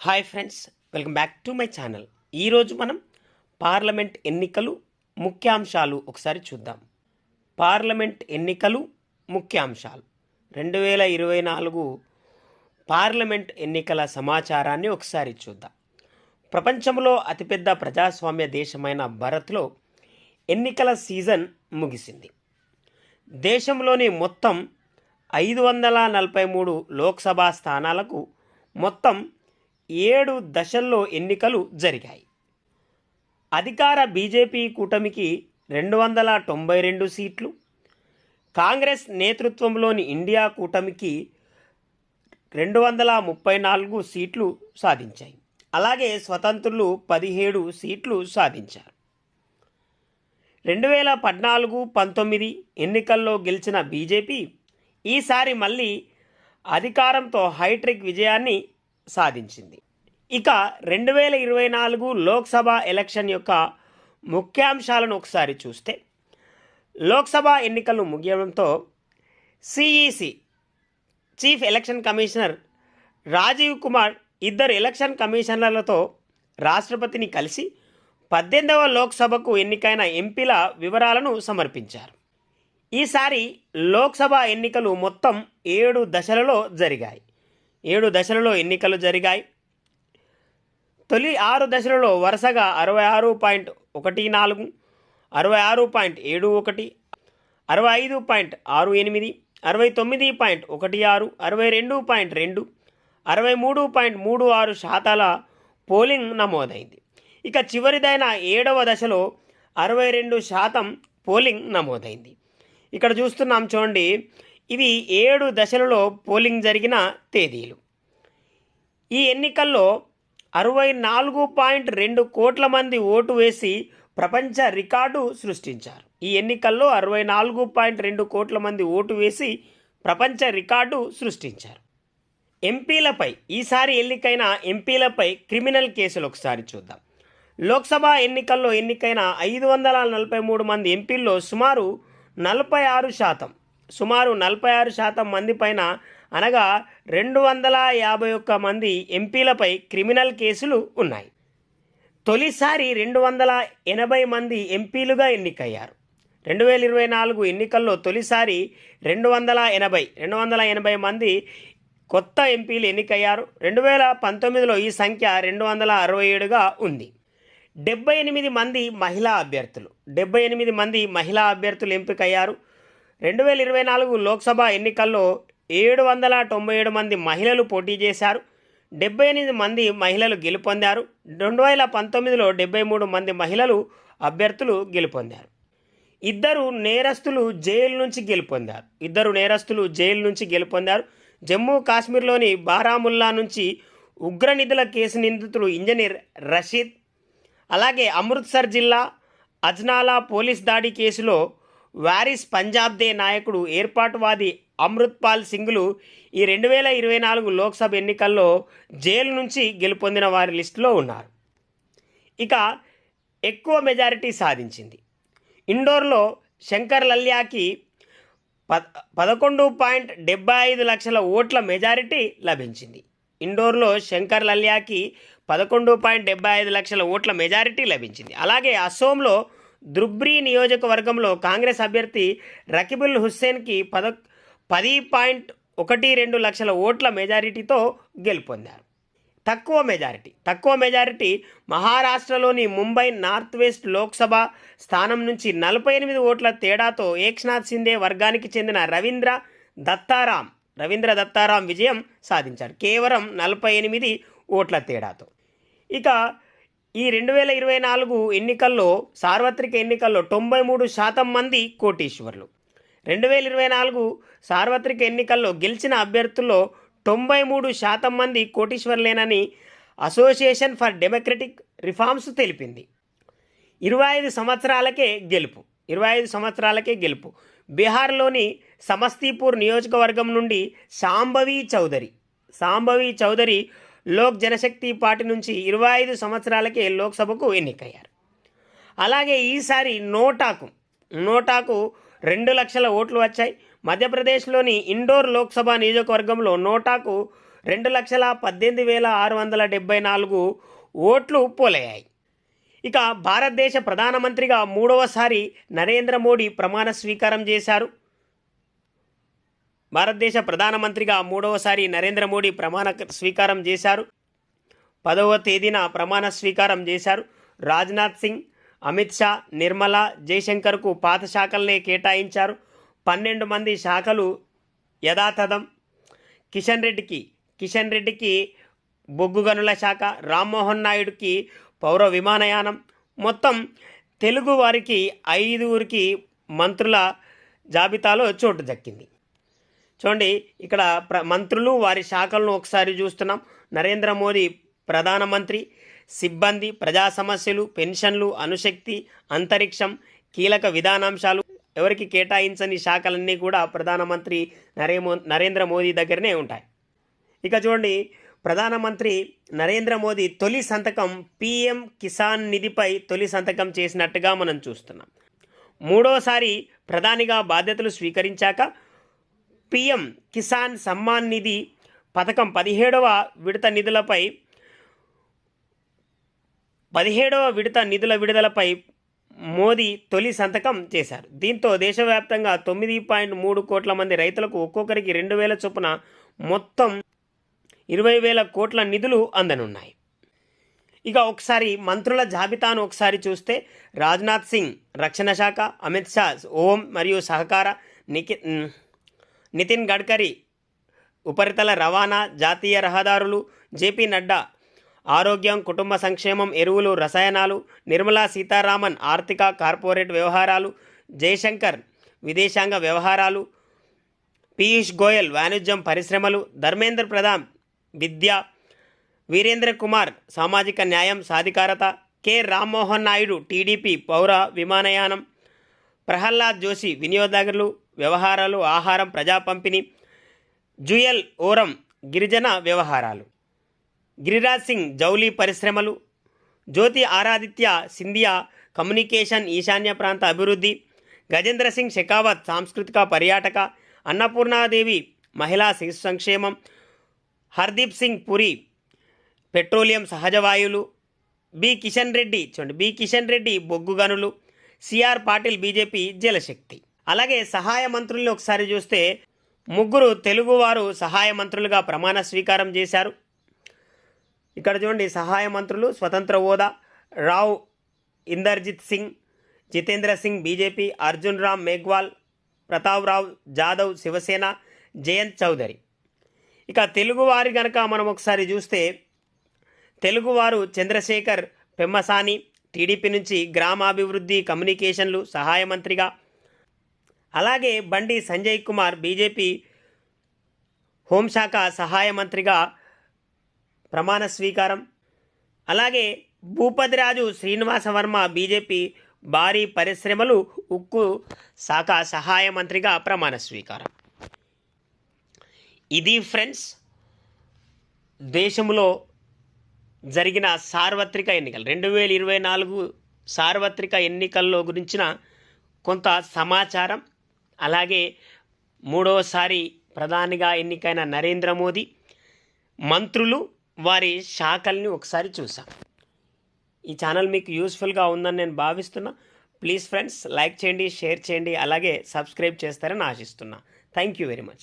Hi friends welcome back to my channel. ఈరోజు మనం parliament ఎన్నికలు ముఖ్యాంశాలు ఒకసారి చూద్దాం. పార్లమెంట్ ఎన్నికలు ముఖ్యాంశాలు. రెండు వేల ఇరవై నాలుగు పార్లమెంట్ ఎన్నికల సమాచారాన్ని ఒకసారి చూద్దాం. ప్రపంచంలో అతిపెద్ద ప్రజాస్వామ్య దేశమైన భారత్లో ఎన్నికల సీజన్ ముగిసింది. దేశంలోని మొత్తం ఐదు వందల నలభై మూడు లోక్సభ స్థానాలకు మొత్తం ఏడు దశల్లో ఎన్నికలు జరిగాయి. అధికార బీజేపీ కూటమికి రెండు వందల తొంభై రెండు సీట్లు కాంగ్రెస్ నేతృత్వంలోని ఇండియా కూటమికి రెండు వందల ముప్పై నాలుగు సీట్లు సాధించాయి. అలాగే స్వతంత్రులు పదిహేడు సీట్లు సాధించారు. రెండు వేల పద్నాలుగు పంతొమ్మిది ఎన్నికల్లో గెలిచిన బీజేపీ ఈసారి మళ్ళీ అధికారంతో హైట్రిక్ విజయాన్ని సాధించింది. ఇక రెండు వేల ఇరవై నాలుగు లోక్సభ ఎలక్షన్ యొక్క ముఖ్యాంశాలను ఒకసారి చూస్తే లోక్సభ ఎన్నికలు ముగియడంతో CEC chief election commissioner Rajiv Kumar ఇద్దరు ఎలక్షన్ కమిషనర్లతో రాష్ట్రపతిని కలిసి పద్దెనిమిదవ లోక్సభకు ఎన్నికైన ఎంపీల వివరాలను సమర్పించారు. ఈసారి లోక్సభ ఎన్నికలు మొత్తం ఏడు దశలలో జరిగాయి. ఏడు దశలలో ఎన్నికలు జరిగాయి. తొలి ఆరు దశలలో వరుసగా అరవై ఆరు పాయింట్ ఒకటి నాలుగు అరవై ఆరు పాయింట్ ఏడు ఒకటి అరవై ఐదు పాయింట్ ఆరు ఎనిమిది అరవై తొమ్మిది పాయింట్ ఒకటి ఆరు అరవై రెండు పాయింట్ రెండు అరవై మూడు పాయింట్ మూడు ఆరు శాతాల పోలింగ్ నమోదైంది. ఇక చివరిదైన ఏడవ దశలో అరవై రెండు శాతం పోలింగ్ నమోదైంది. ఇక్కడ చూస్తున్నాం చూడండి ఇవి ఏడు దశలలో పోలింగ్ జరిగిన తేదీలు. ఈ ఎన్నికల్లో అరవై నాలుగు పాయింట్ రెండు కోట్ల మంది ఓటు వేసి ప్రపంచ రికార్డు సృష్టించారు. ఈ ఎన్నికల్లో అరవై నాలుగు పాయింట్ రెండు కోట్ల మంది ఓటు వేసి ప్రపంచ రికార్డు సృష్టించారు. ఎంపీలపై ఈసారి ఎన్నికైన ఎంపీలపై క్రిమినల్ కేసులు ఒకసారి చూద్దాం. లోక్సభ ఎన్నికల్లో ఎన్నికైన ఐదు వందల నలభై మూడు మంది ఎంపీల్లో సుమారు నలభై ఆరు శాతం సుమారు నలభై ఆరు శాతం మంది పైన అనగా రెండు వందల యాభై ఒక్క మంది ఎంపీలపై క్రిమినల్ కేసులు ఉన్నాయి. తొలిసారి రెండు వందల ఎనభై మంది ఎంపీలుగా ఎన్నికయ్యారు. రెండు వేల ఇరవై నాలుగు ఎన్నికల్లో తొలిసారి రెండు వందల ఎనభై రెండు వందల ఎనభై మంది కొత్త ఎంపీలు ఎన్నికయ్యారు. రెండు వేల పంతొమ్మిదిలో ఈ సంఖ్య రెండు వందల అరవై ఏడుగా ఉంది. డెబ్బై ఎనిమిది మంది మహిళా అభ్యర్థులు డెబ్బై ఎనిమిది మంది మహిళా అభ్యర్థులు ఎంపికయ్యారు. రెండు వేల ఇరవై నాలుగు లోక్సభ ఎన్నికల్లో ఏడు వందల తొంభై ఏడు మంది మహిళలు పోటీ చేశారు. డెబ్బై ఎనిమిది మంది మహిళలు గెలుపొందారు. రెండు వేల పంతొమ్మిదిలో డెబ్బై మూడు మంది మహిళలు అభ్యర్థులు గెలుపొందారు. ఇద్దరు నేరస్తులు జైలు నుంచి గెలుపొందారు. ఇద్దరు నేరస్తులు జైలు నుంచి గెలుపొందారు. జమ్మూ కాశ్మీర్లోని బారాముల్లా నుంచి ఉగ్రనిధుల కేసు నిందితుడు ఇంజనీర్ రషీద్ అలాగే అమృత్సర్ జిల్లా అజ్నాలా పోలీస్ దాడి కేసులో వారిస్ పంజాబ్ దే నాయకుడు ఏర్పాటువాది అమృత్పాల్ సింగ్లు ఈ రెండు వేల ఇరవై నాలుగు లోక్సభ ఎన్నికల్లో జైలు నుంచి గెలుపొందిన వారి లిస్టులో ఉన్నారు. ఇక ఎక్కువ మెజారిటీ సాధించింది. ఇండోర్లో శంకర్ లల్యాకి ప పదకొండు పాయింట్ డెబ్బై ఐదు లక్షల ఓట్ల మెజారిటీ లభించింది. ఇండోర్లో శంకర్ లల్యాకి పదకొండు పాయింట్ డెబ్బై ఐదు లక్షల ఓట్ల మెజారిటీ లభించింది. అలాగే అసోంలో దుబ్రీ నియోజకవర్గంలో కాంగ్రెస్ అభ్యర్థి రకిబుల్ హుస్సేన్కి పద పది పాయింట్ ఒకటి రెండు లక్షల ఓట్ల మెజారిటీతో గెలుపొందారు. తక్కువ మెజారిటీ తక్కువ మెజారిటీ మహారాష్ట్రలోని ముంబై నార్త్ వెస్ట్ లోక్సభ స్థానం నుంచి నలభై ఎనిమిది ఓట్ల తేడాతో ఏక్నాథ్ సిందే వర్గానికి చెందిన రవీంద్ర దత్తారాం రవీంద్ర దత్తారాం విజయం సాధించారు. కేవలం నలభై ఎనిమిది ఓట్ల తేడాతో. ఇక ఈ రెండు వేల ఇరవై నాలుగు ఎన్నికల్లో సార్వత్రిక ఎన్నికల్లో తొంభై మూడు శాతం మంది కోటీశ్వర్లు. రెండు వేల ఇరవై నాలుగు సార్వత్రిక ఎన్నికల్లో గెలిచిన అభ్యర్థుల్లో తొంభై మూడు శాతం మంది కోటీశ్వర్లేనని అసోసియేషన్ ఫర్ డెమోక్రటిక్ రిఫార్మ్స్ తెలిపింది. ఇరవై ఐదు సంవత్సరాలకే గెలుపు. ఇరవై ఐదు సంవత్సరాలకే గెలుపు. బీహార్లోని సమస్తీపూర్ నియోజకవర్గం నుండి సాంబవి చౌదరి. సాంబవి చౌదరి లోక్ జనశక్తి పార్టీ నుంచి ఇరవై ఐదు సంవత్సరాలకే లోక్సభకు ఎన్నికయ్యారు. అలాగే ఈసారి నోటాకు నోటాకు రెండు లక్షల ఓట్లు వచ్చాయి. మధ్యప్రదేశ్లోని ఇండోర్ లోక్సభ నియోజకవర్గంలో నోటాకు రెండు లక్షల పద్దెనిమిది వేల ఆరు వందల డెబ్బై నాలుగు ఓట్లు పోలయ్యాయి. ఇక భారతదేశ ప్రధానమంత్రిగా మూడవసారి నరేంద్ర మోడీ ప్రమాణ స్వీకారం చేశారు. భారతదేశ ప్రధానమంత్రిగా మూడవసారి నరేంద్ర మోడీ ప్రమాణ స్వీకారం చేశారు. పదవ తేదీన ప్రమాణ స్వీకారం చేశారు. రాజ్నాథ్ సింగ్ అమిత్ షా నిర్మలా జయశంకర్కు పాత శాఖలనే కేటాయించారు. పన్నెండు మంది శాఖలు యథాతథం. కిషన్ రెడ్డికి కిషన్ రెడ్డికి బొగ్గు గనుల శాఖ రామ్మోహన్ నాయుడుకి పౌర విమానయానం. మొత్తం తెలుగు వారికి ఐదుగురికి మంత్రుల జాబితాలో చోటు దక్కింది. చూడండి ఇక్కడ ప్ర మంత్రులు వారి శాఖలను ఒకసారి చూస్తున్నాం. నరేంద్ర మోదీ ప్రధానమంత్రి సిబ్బంది ప్రజా సమస్యలు పెన్షన్లు అణుశక్తి అంతరిక్షం కీలక విధానాంశాలు. ఎవరికి కేటాయించని శాఖలన్నీ కూడా ప్రధానమంత్రి నరేమో నరేంద్ర మోదీ దగ్గరనే ఉంటాయి. ఇక చూడండి ప్రధానమంత్రి నరేంద్ర మోదీ తొలి సంతకం పిఎం కిసాన్ నిధిపై తొలి సంతకం చేసినట్టుగా మనం చూస్తున్నాం. మూడోసారి ప్రధానిగా బాధ్యతలు స్వీకరించాక పిఎం కిసాన్ సమ్మాన్ నిధి పథకం పదిహేడవ విడత నిధులపై పదిహేడవ విడత నిధుల విడుదలపై మోదీ తొలి సంతకం చేశారు. దీంతో దేశవ్యాప్తంగా తొమ్మిది పాయింట్ మూడు కోట్ల మంది రైతులకు ఒక్కొక్కరికి రెండు వేల చొప్పున మొత్తం ఇరవై వేల కోట్ల నిధులు అందనున్నాయి. ఇక ఒకసారి మంత్రుల జాబితాను ఒకసారి చూస్తే రాజ్నాథ్ సింగ్ రక్షణ శాఖ అమిత్ షా ఓం మరియు సహకార నికి నితిన్ గడ్కరీ. ఉపరితల రవాణా జాతీయ రహదారులు జేపీ నడ్డా. ఆరోగ్యం కుటుంబ సంక్షేమం ఎరువులు రసాయనాలు నిర్మలా సీతారామన్ ఆర్థిక కార్పొరేట్ వ్యవహారాలు జయశంకర్ విదేశాంగ వ్యవహారాలు పీయూష్ గోయల్ వాణిజ్యం పరిశ్రమలు ధర్మేంద్ర ప్రధాన్ విద్య వీరేంద్ర కుమార్ సామాజిక న్యాయం సాధికారత కె. రామ్మోహన్ నాయుడు టీడీపీ పౌర విమానయానం ప్రహ్లాద్ జోషి వినియోగదారులు వ్యవహారాలు ఆహారం ప్రజా పంపిణీ జుయల్ ఓరం గిరిజన వ్యవహారాలు. గిరిరాజ్ సింగ్ జౌలీ పరిశ్రమలు జ్యోతి ఆరాదిత్య సింధియా కమ్యూనికేషన్ ఈశాన్య ప్రాంత అభివృద్ధి గజేంద్ర సింగ్ షెకావత్ సాంస్కృతిక పర్యాటక అన్నపూర్ణాదేవి మహిళా శిశు సంక్షేమం హర్దీప్ సింగ్ పురి పెట్రోలియం సహజ వాయువులు బి కిషన్ రెడ్డి చూడండి బి కిషన్ రెడ్డి బొగ్గు గనులు సిఆర్ పాటిల్ బీజేపీ జలశక్తి. అలాగే సహాయ మంత్రుల్ని ఒకసారి చూస్తే ముగ్గురు తెలుగువారు సహాయ మంత్రులుగా ప్రమాణ స్వీకారం చేశారు. ఇక్కడ చూడండి సహాయ మంత్రులు స్వతంత్ర హోదా రావ్ ఇందర్జిత్ సింగ్ జితేంద్ర సింగ్ బీజేపీ అర్జున్ రామ్ మేఘ్వాల్ ప్రతాప్ రావ్ జాదవ్ శివసేన జయంత్ చౌదరి. ఇక తెలుగువారి కనుక మనం ఒకసారి చూస్తే తెలుగువారు చంద్రశేఖర్ పెమ్మసాని టీడీపీ నుంచి గ్రామాభివృద్ధి కమ్యూనికేషన్లు సహాయ మంత్రిగా అలాగే బండి సంజయ్ కుమార్ బీజేపీ హోంశాఖ సహాయ మంత్రిగా ప్రమాణ స్వీకారం. అలాగే భూపతిరాజు శ్రీనివాస వర్మ బీజేపీ భారీ పరిశ్రమలు ఉక్కు శాఖ సహాయ మంత్రిగా ప్రమాణ స్వీకారం. ఇది ఫ్రెండ్స్ దేశంలో జరిగిన సార్వత్రిక ఎన్నికలు. రెండు వేల ఇరవై నాలుగు సార్వత్రిక ఎన్నికల్లో గురించిన కొంత సమాచారం అలాగే మూడవసారి ప్రధానిగా ఎన్నికైన నరేంద్ర మోదీ మంత్రులు వారి శాఖల్ని ఒకసారి చూసాం ఈ ఛానల్ మీకు యూస్ఫుల్గా ఉందని నేను భావిస్తున్నా. ప్లీజ్ ఫ్రెండ్స్ లైక్ చేయండి షేర్ చేయండి అలాగే సబ్స్క్రైబ్ చేస్తారని ఆశిస్తున్నా. Thank you very much.